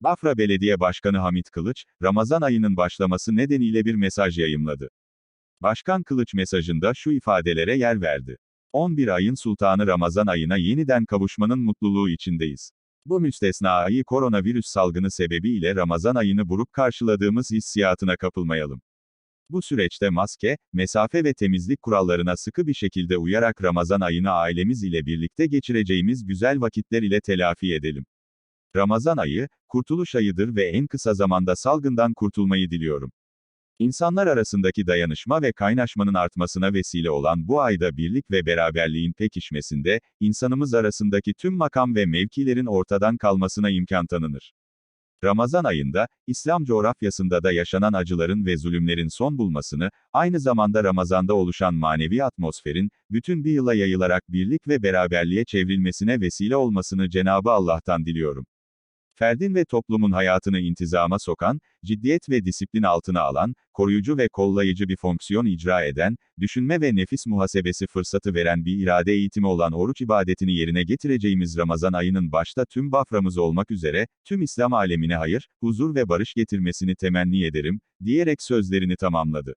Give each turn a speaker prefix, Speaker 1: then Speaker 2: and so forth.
Speaker 1: Bafra Belediye Başkanı Hamit Kılıç, Ramazan ayının başlaması nedeniyle bir mesaj yayımladı. Başkan Kılıç mesajında şu ifadelere yer verdi. 11 ayın sultanı Ramazan ayına yeniden kavuşmanın mutluluğu içindeyiz. Bu müstesna ayı koronavirüs salgını sebebiyle Ramazan ayını buruk karşıladığımız hissiyatına kapılmayalım. Bu süreçte maske, mesafe ve temizlik kurallarına sıkı bir şekilde uyarak Ramazan ayını ailemiz ile birlikte geçireceğimiz güzel vakitler ile telafi edelim. Ramazan ayı, kurtuluş ayıdır ve en kısa zamanda salgından kurtulmayı diliyorum. İnsanlar arasındaki dayanışma ve kaynaşmanın artmasına vesile olan bu ayda birlik ve beraberliğin pekişmesinde, insanımız arasındaki tüm makam ve mevkilerin ortadan kalmasına imkan tanınır. Ramazan ayında, İslam coğrafyasında da yaşanan acıların ve zulümlerin son bulmasını, aynı zamanda Ramazan'da oluşan manevi atmosferin, bütün bir yıla yayılarak birlik ve beraberliğe çevrilmesine vesile olmasını Cenabı Allah'tan diliyorum. Ferdin ve toplumun hayatını intizama sokan, ciddiyet ve disiplin altına alan, koruyucu ve kollayıcı bir fonksiyon icra eden, düşünme ve nefis muhasebesi fırsatı veren bir irade eğitimi olan oruç ibadetini yerine getireceğimiz Ramazan ayının başta tüm Bafra'mız olmak üzere, tüm İslam alemine hayır, huzur ve barış getirmesini temenni ederim, diyerek sözlerini tamamladı.